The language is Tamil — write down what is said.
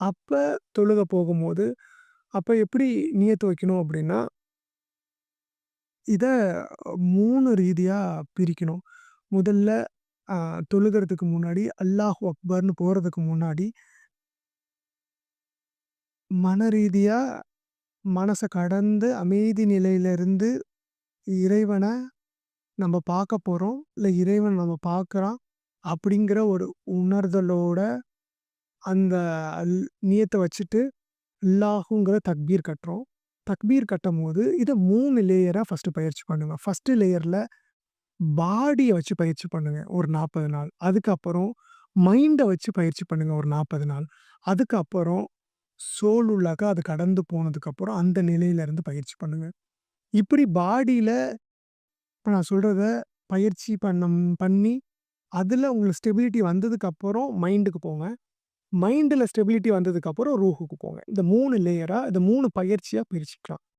அப்போ தொழுக போகும்போது, அப்போ எப்படி நியத்து வைக்கணும் அப்படின்னா இதை மூணு ரீதியாக பிரிக்கணும். முதல்ல தொழுகிறதுக்கு முன்னாடி அல்லாஹ் அக்பர்னு போகிறதுக்கு முன்னாடி மன ரீதியாக மனசை கடந்து அமைதி நிலையிலிருந்து இறைவனை நம்ம பார்க்க போகிறோம் இல்லை இறைவன் நம்ம பார்க்குறான். அப்படிங்கிற ஒரு உணர்தலோட அந்த அல் நியத்த வச்சுட்டு அல்லாஹுங்கிற தக்பீர் கட்டுறோம். தக்பீர் கட்டும்போது இத 3 லேயரா ஃபர்ஸ்ட்டு பயிற்சி பண்ணுங்கள் ஃபஸ்ட்டு லேயரில் பாடியை வச்சு பயிற்சி பண்ணுங்கள் ஒரு 40 நாள். அதுக்கப்புறம் மைண்டை வச்சு பயிற்சி பண்ணுங்கள் ஒரு 40 நாள். அதுக்கப்புறம் சோல் உள்ளாக்க அது கடந்து போனதுக்கப்புறம் அந்த நிலையிலேருந்து பயிற்சி பண்ணுங்கள் இப்படி பாடியில் இப்போ நான் சொல்கிறத பயிற்சி பண்ணம் பண்ணி, அதில் உங்களுக்கு ஸ்டெபிலிட்டி வந்ததுக்கப்புறம் மைண்டுக்கு போங்க. மைண்டுல ஸ்டெபிலிட்டி வந்ததுக்கப்புறம் ரூஹுக்கு போங்க. இந்த மூணு லேயரா, இந்த 3 பயிற்சியா பிரிச்சுக்கலாம்.